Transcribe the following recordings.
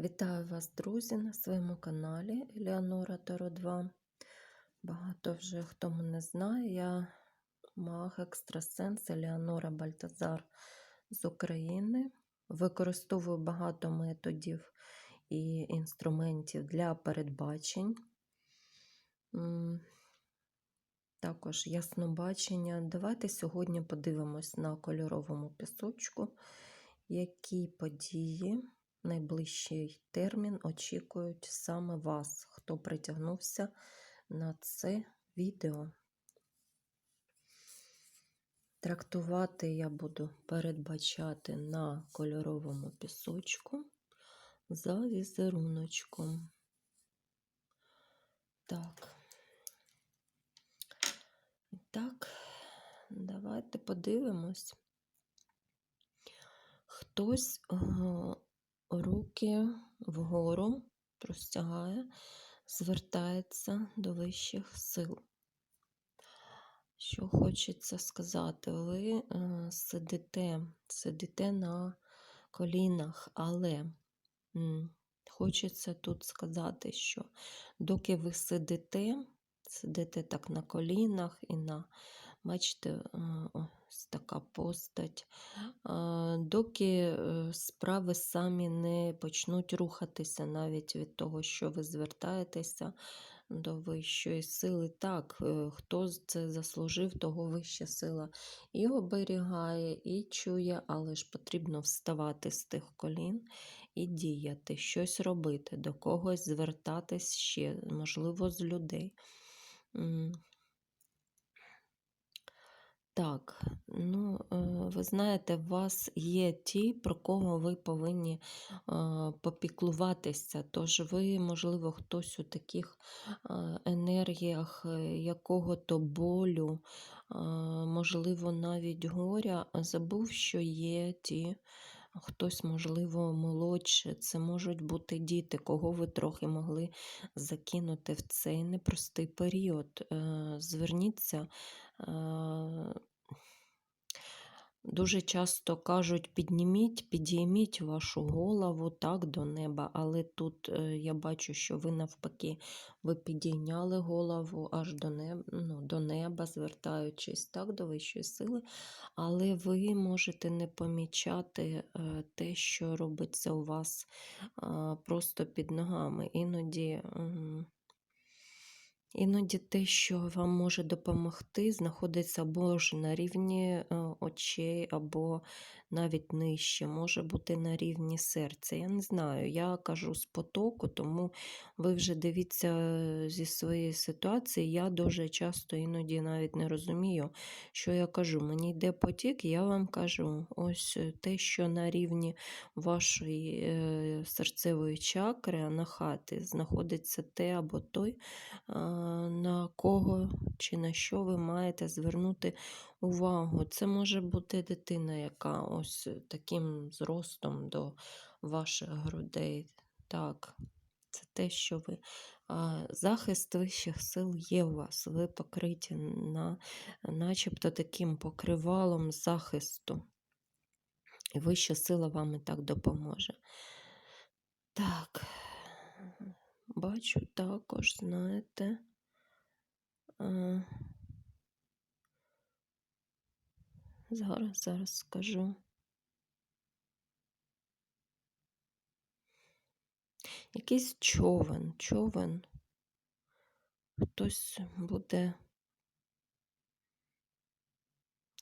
Вітаю вас, друзі, на своєму каналі Еліанора Таро 2. Багато вже хто мене знає, я маг екстрасенс Еліанора Бальтазар з України. Використовую багато методів і інструментів для передбачень. Також яснобачення. Давайте сьогодні подивимось на кольоровому пісочку, які події найближчий термін очікують саме вас, хто притягнувся на це відео. Трактувати я буду передбачати на кольоровому пісочку за візеруночком. Так. Так, давайте подивимось. Хтось е, руки вгору простягає, звертається до вищих сил. Що хочеться сказати, ви е, сидите, сидите на колінах, але хочеться тут сказати, що доки ви сидите, сидите так на колінах і на, бачите, е, ось така постать, е, доки е, справи самі не почнуть рухатися навіть від того, що ви звертаєтеся до вищої сили. Так, хто це заслужив, того вища сила і оберігає, і чує, але ж потрібно вставати з тих колін і діяти, щось робити, до когось звертатись ще, можливо, з людей. Так, ну, е, ви знаєте, у вас є ті, про кого ви повинні е, попіклуватися. Тож ви, можливо, хтось у таких е, енергіях якого-то болю, можливо, навіть горя, забув, що є ті. Хтось, можливо, молодше, це можуть бути діти, кого ви трохи могли закинути в цей непростий період. Зверніться. Дуже часто кажуть, підніміть, підійміть вашу голову так до неба, але тут е, я бачу, що ви навпаки ви підійняли голову аж до неба, ну, до неба, звертаючись так до вищої сили, але ви можете не помічати е, те, що робиться у вас просто під ногами. Іноді. Іноді те, що вам може допомогти, знаходиться або ж на рівні е, очей, або навіть нижче, може бути на рівні серця. Я не знаю, я кажу з потоку, тому ви вже дивіться е, зі своєї ситуації. Я дуже часто іноді навіть не розумію, що я кажу. Мені йде потік, я вам кажу, ось е, те, що на рівні вашої серцевої чакри, анахати, знаходиться те або той на кого чи на що ви маєте звернути увагу. Це може бути дитина, яка ось таким зростом до ваших грудей. Так, це те, що ви. Захист вищих сил є у вас. Ви покриті на, начебто таким покривалом захисту. І вища сила вам і так допоможе. Так, бачу також, знаєте. Е, Зараз, зараз скажу. Якийсь човен, човен. Хтось буде.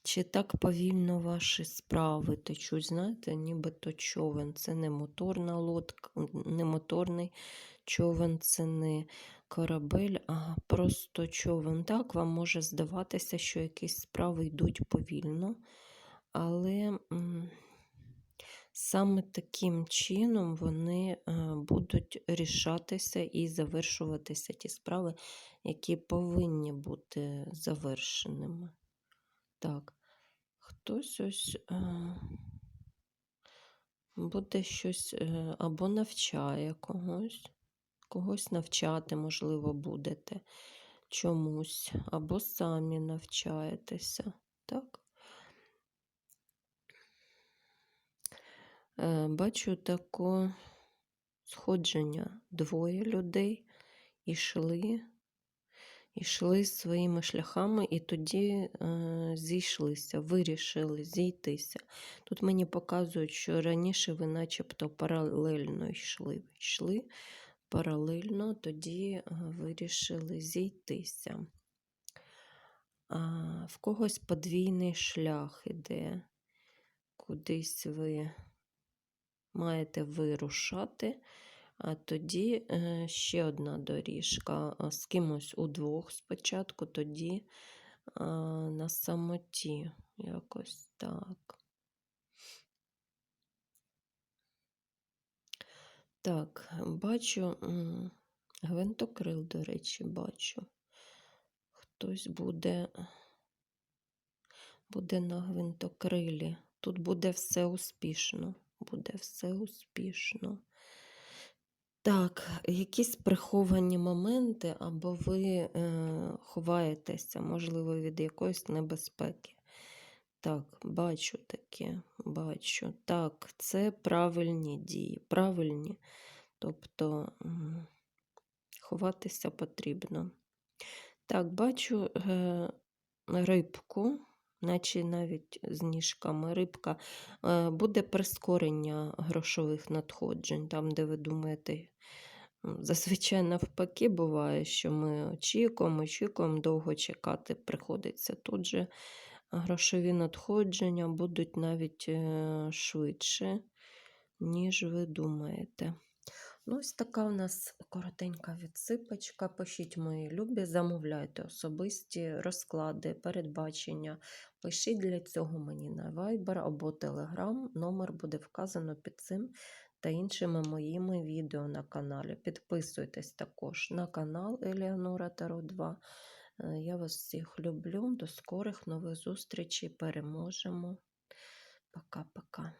Чи так повільно ваші справи течуть, знаєте, нібито човен. Це не моторна лодка, не моторний човен, це не корабель, а просто човен. Так, вам може здаватися, що якісь справи йдуть повільно, але саме таким чином вони е, будуть рішатися і завершуватися ті справи, які повинні бути завершеними. Так, хтось ось е, буде щось е, або навчає когось, когось навчати, можливо, будете чомусь, або самі навчаєтеся. Так? Е, Бачу таку сходження двоє людей ішли, ішли своїми шляхами, і тоді е, зійшлися, вирішили зійтися. Тут мені показують, що раніше ви начебто паралельно йшли. йшли паралельно, тоді е, вирішили зійтися. А, в когось подвійний шлях іде. Кудись ви маєте вирушати, тоді е, ще одна доріжка. З кимось удвох спочатку, тоді на самоті. Якось так. Так, бачу гвинтокрил, до речі, бачу. Хтось буде, буде на гвинтокрилі. Тут буде все успішно. Буде все успішно. Так, якісь приховані моменти, або ви е, ховаєтеся, можливо, від якоїсь небезпеки. Так, бачу таке, бачу. Так, це правильні дії, правильні. Тобто ховатися потрібно. Так, бачу е, рибку, наче навіть з ніжками рибка. Е, буде прискорення грошових надходжень, там, де ви думаєте, зазвичай навпаки буває, що ми очікуємо, очікуємо, довго чекати приходиться. Тут же грошові надходження будуть навіть е, швидше, ніж ви думаєте. Ну, ось така у нас коротенька відсипочка. Пишіть мої любі, замовляйте особисті розклади, передбачення. Пишіть для цього мені на Viber або Telegram. Номер буде вказано під цим та іншими моїми відео на каналі. Підписуйтесь також на канал Еліанора Таро 2. Е, Я вас всіх люблю. До скорих нових зустрічей. Переможемо. Пока-пока.